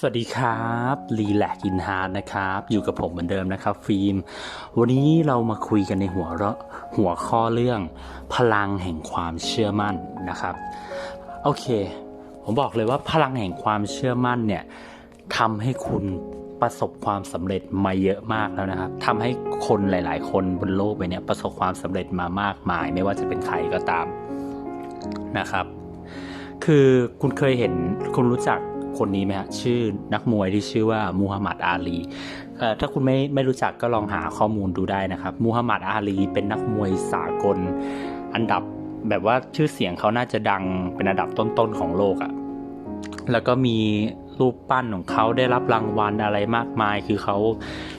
สวัสดีครับรีแลกอินฮาร์ดนะครับ อยู่กับผมเหมือนเดิมนะครับ ฟิล์ม วันนี้เรามาคุยกันในหัวเราะหัวข้อเรื่อง พลังแห่งความเชื่อมั่นนะครับ โอเค ผมบอกเลยว่าพลังแห่งความเชื่อมั่นเนี่ยทำให้คุณประสบความสำเร็จมาเยอะมากแล้วนะครับทำให้คนหลาย ๆ คนบนโลกใบนี้ประสบความสำเร็จมามากมาย ไม่ว่าจะเป็นใครก็ตามนะครับ คือคุณเคยเห็นคุณรู้จัก คนนี้ไหมฮะชื่อนักมวยที่ชื่อว่ามูฮัมหมัดอาลีถ้าคุณไม่ไม่รู้จักก็ลองหาข้อมูลดูได้นะครับมูฮัมหมัดอาลีเป็นนักมวยสากล อันดับแบบว่าชื่อเสียงเขาน่าจะดังเป็นอันดับต้นๆของโลกอะ่ะแล้วก็มีรูปปั้นของเขาได้รับรางวัลอะไรมากมาย คือเขา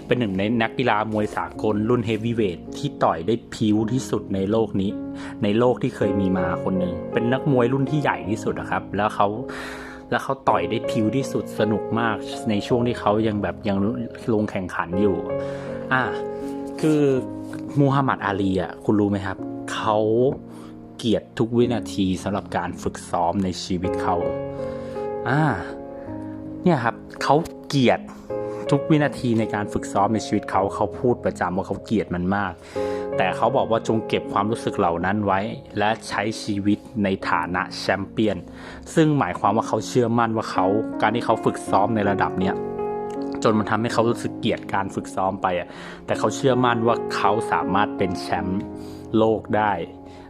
เป็นหนึ่งในนักกีฬามวยสากลรุ่นเฮฟวีเวทที่ต่อยได้พิ้วที่สุดในโลกนี้ ในโลกที่เคยมีมาคนหนึ่งเป็นนักมวยรุ่นที่ใหญ่ที่สุดนะครับ แล้วเขา แล้วเขาต่อยได้พิวที่สุดสนุกมากในช่วงที่เขายังแบบยังลงแข่งขันอยู่ อ่าคือมูฮัมหมัดอาลีอะคุณรู้ไหมครับ เขาเกียดทุกวินาทีสำหรับการฝึกซ้อมในชีวิตเขาอ่าเนี่ยครับเขาเกียดทุกวินาทีในการฝึกซ้อมในชีวิตเขาเขาพูดประจำว่าเขาเกลียดมันมาก แต่เขาบอกว่าจงเก็บความรู้สึกเหล่านั้นไว้ และใช้ชีวิตในฐานะแชมเปี้ยน ซึ่งหมายความว่าเขาเชื่อมั่นว่าเขา การที่เขาฝึกซ้อมในระดับเนี้ยจนมันทำให้เขารู้สึกเกลียดการฝึกซ้อมไปอะแต่เขาเชื่อมั่นว่าเขาสามารถเป็นแชมป์โลกได้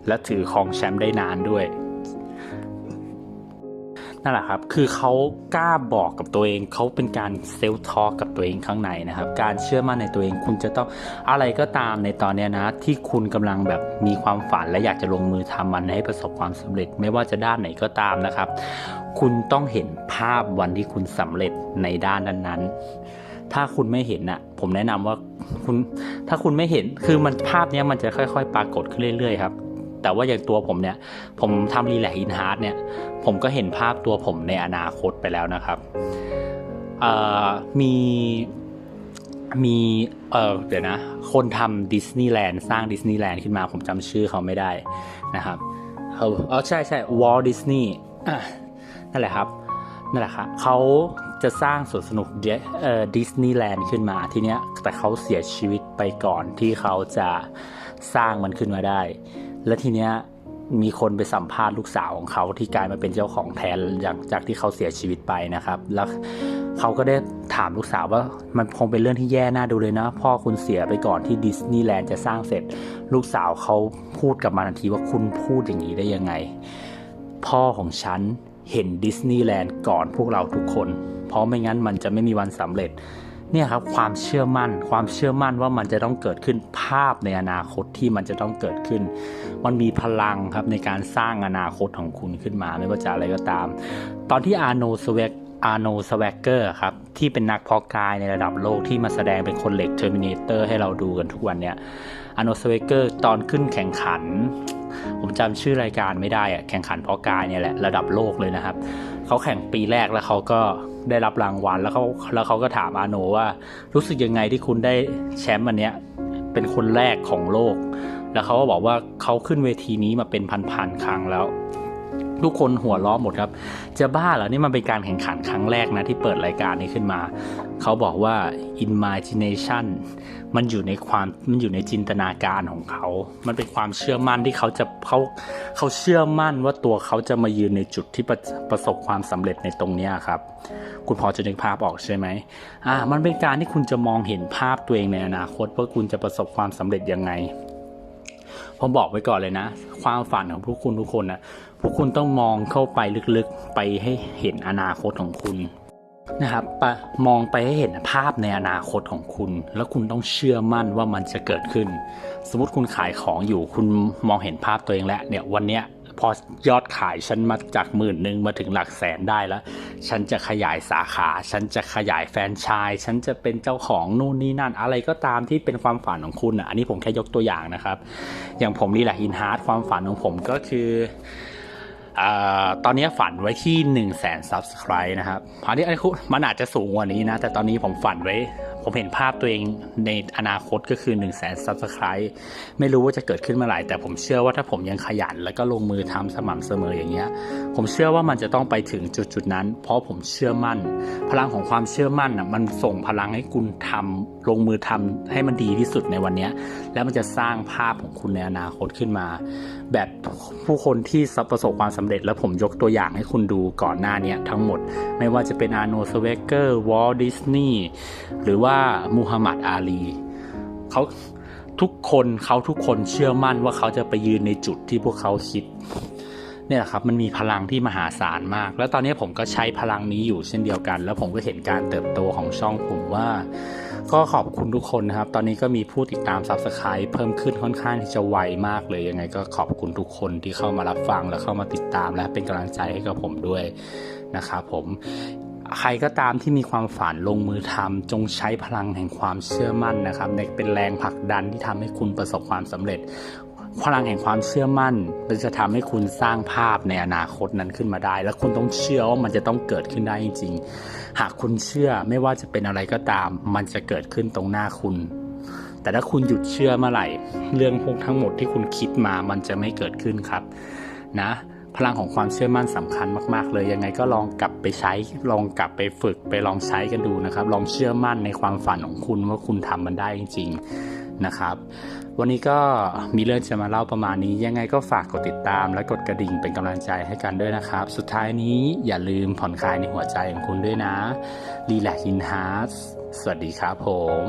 และถือครองแชมป์ได้นานด้วย นั่นแหละครับ คือเขากล้าบอกกับตัวเอง เขาเป็นการเซลทอล์กกับตัวเองข้างในนะครับ การเชื่อมั่นในตัวเอง คุณจะต้องอะไรก็ตามในตอนนี้นะ ที่คุณกำลังแบบมีความฝันและอยากจะลงมือทำมันให้ประสบความสำเร็จ ไม่ว่าจะด้านไหนก็ตามนะครับ คุณต้องเห็นภาพวันที่คุณสำเร็จในด้านนั้นๆ ถ้าคุณไม่เห็นน่ะ ผมแนะนำว่าคุณ ถ้าคุณไม่เห็น คือมันภาพนี้มันจะค่อย ๆ ปรากฏขึ้นเรื่อยๆครับ แต่ว่าอย่างตัวผมเนี่ย ผมทำรีแลกอินฮาร์ดเนี่ย ผมก็เห็นภาพตัวผมในอนาคตไปแล้วนะครับมีมีเออเดี๋ยวนะ คนทำดิสนีย์แลนด์สร้างดิสนีย์แลนด์ขึ้นมาผมจำชื่อเขาไม่ได้นะครับเขาอ๋อใช่ใช่วอลดิสนีย์นั่นแหละครับนั่นแหละครับเขาจะสร้างสวนสนุกดิสนีย์แลนด์ขึ้นมาทีเนี้ยแต่เขาเสียชีวิตไปก่อนที่เขาจะสร้างมันขึ้นมาได้ และทีเนี้ยมีคนไปสัมภาษณ์ลูกสาวของเขาที่กลายมาเป็นเจ้าของแทนหลังจากที่เขาเสียชีวิตไปนะครับ แล้วเขาก็ได้ถามลูกสาวว่ามันคงเป็นเรื่องที่แย่น่าดูเลยนะ พ่อคุณเสียไปก่อนที่ดิสนีย์แลนด์จะสร้างเสร็จ ลูกสาวเขาพูดกับมาทันทีว่าคุณพูดอย่างนี้ได้ยังไง พ่อของฉันเห็นดิสนีย์แลนด์ก่อนพวกเราทุกคน เพราะไม่งั้นมันจะไม่มีวันสำเร็จ เนี่ยครับความเชื่อมั่น ความเชื่อมั่นว่ามันจะต้องเกิดขึ้นภาพในอนาคตที่มันจะต้องเกิดขึ้น มันมีพลังครับในการสร้างอนาคตของคุณขึ้นมาไม่ว่าจะอะไรก็ตาม ตอนที่อาร์โนสเวกอาร์โนสแวกเกอร์ครับที่เป็นนักเพาะกายในระดับโลกที่มาแสดงเป็นคนเหล็กเทอร์มินเตอร์ให้เราดูกันทุกวันเนี่ยอาร์โนสเวกเกอร์ตอนขึ้นแข่งขัน ผมจำชื่อรายการไม่ได้อะแข่งขันเพาะกายเนี่ยแหละระดับโลกเลยนะครับ เขาแข่งปีแรกแล้วเขาก็ได้รับรางวัลแล้วเขาแล้วเขาก็ถามอาโนว่า รู้สึกยังไงที่คุณได้แชมป์อันเนี้ยเป็นคนแรกของโลก แล้วเขาก็บอกว่าเขาขึ้นเวทีนี้มาเป็นพันๆครั้งแล้ว ทุกคนหัวล้อหมดครับ จะบ้าเหรอนี่มันเป็นการแข่งขันครั้งแรกนะที่เปิดรายการนี้ขึ้นมา เขาบอกว่า imagination มันอยู่ในความมันอยู่ในจินตนาการของเขา มันเป็นความเชื่อมั่นที่เขาจะเขาเขาเชื่อมั่นว่าตัวเขาจะมายืนในจุดที่ประประสบความสำเร็จในตรงนี้ครับ คุณพอจะนึกภาพออกใช่ไหมอ่ามันเป็นการที่คุณจะมองเห็นภาพตัวเองในอนาคตว่าคุณจะประสบความสำเร็จยังไงผมบอกไว้ก่อนเลยนะ ความฝันของพวกคุณทุกคนนะพวกคุณต้องมองเข้าไปลึกๆไปให้เห็นอนาคตของคุณนะครับมองไปให้เห็นภาพในอนาคตของคุณ แล้วคุณต้องเชื่อมั่นว่ามันจะเกิดขึ้น สมมติคุณขายของอยู่คุณมองเห็นภาพตัวเองแล้วเนี่ยวันเนี้ยพอยอดขายฉันมาจากหมื่นหนึ่งมาถึงหลักแสนได้แล้ว ฉันจะขยายสาขา ฉันจะขยายแฟรนไชส์ฉันจะเป็นเจ้าของนู่นนี่นั่น อะไรก็ตามที่เป็นความฝันของคุณอะอันนี้ผมแค่ยกตัวอย่างนะครับ อย่างผมนี่แหละอินฮาร์ดความฝันของผมก็คือ ตอนนี้ฝันไว้ที่ 1 0 0 0 0แสน subscribe นะครับอันนี้อันนี้มันอาจจะสูงกว่านี้นะ แต่ตอนนี้ผมฝันไว้ ผมเห็นภาพตัวเองในอนาคตก็คือ1นึ่งแสนซับสไครต์ไม่รู้ว่าจะเกิดขึ้นเมื่อไหร่แต่ผมเชื่อว่าถ้าผมยังขยัน แล้วก็ลงมือทำสม่ำเสมออย่างเงี้ย ผมเชื่อว่ามันจะต้องไปถึงจุดจุดๆนั้น เพราะผมเชื่อมั่น พลังของความเชื่อมั่นอะมันส่งพลังให้คุณทำลงมือทำให้มันดีที่สุดในวันเนี้ยแล้วมันจะสร้างภาพของคุณในอนาคตขึ้นมา แบบผู้คนที่ประสบความสำเร็จ แล้วผมยกตัวอย่างให้คุณดูก่อนหน้าเนี้ยทั้งหมด ไม่ว่าจะเป็นอาร์โนสเวเกอร์วอลดิสนีย์หรือว่ามูฮัมหมัดอาลีเขาทุกคนเขาทุกคนเชื่อมั่นว่าเขาจะไปยืนในจุดที่พวกเขาคิด เนี่ยครับมันมีพลังที่มหาศาลมาก แล้วตอนนี้ผมก็ใช้พลังนี้อยู่เช่นเดียวกัน แล้วผมก็เห็นการเติบโตของช่องผมว่า ก็ขอบคุณทุกคนนะครับ ตอนนี้ก็มีผู้ติดตาม Subscribe เพิ่มขึ้นค่อนข้างที่จะไวมากเลยยังไง ก็ขอบคุณทุกคนที่เข้ามารับฟังและเข้ามาติดตามและเป็นกำลังใจให้กับผมด้วยนะครับผม ใครก็ตามที่มีความฝันลงมือทำจงใช้พลังแห่งความเชื่อมั่นนะครับเป็นแรงผลักดันที่ทำให้คุณประสบความสำเร็จ พลังแห่งความเชื่อมั่นมันจะทำให้คุณสร้างภาพในอนาคตนั้นขึ้นมาได้ แล้วคุณต้องเชื่อว่ามันจะต้องเกิดขึ้นได้จริงๆ หากคุณเชื่อไม่ว่าจะเป็นอะไรก็ตาม มันจะเกิดขึ้นตรงหน้าคุณ แต่ถ้าคุณหยุดเชื่อเมื่อไหร่ เรื่องพวกทั้งหมดที่คุณคิดมามันจะไม่เกิดขึ้นครับ นะ พลังของความเชื่อมั่นสำคัญมาก ๆ เลยยังไงก็ลองกลับไปใช้ลองกลับไปฝึกไปลองใช้กันดูนะครับ ลองเชื่อมั่นในความฝันของคุณว่าคุณทำมันได้จริง ๆนะครับ วันนี้ก็มีเรื่องจะมาเล่าประมาณนี้ ยังไงก็ฝากกดติดตามและกดกระดิ่งเป็นกำลังใจให้กันด้วยนะครับ สุดท้ายนี้อย่าลืมผ่อนคลายในหัวใจของคุณด้วยนะรีแลกอินฮาร์สสวัสดีครับผม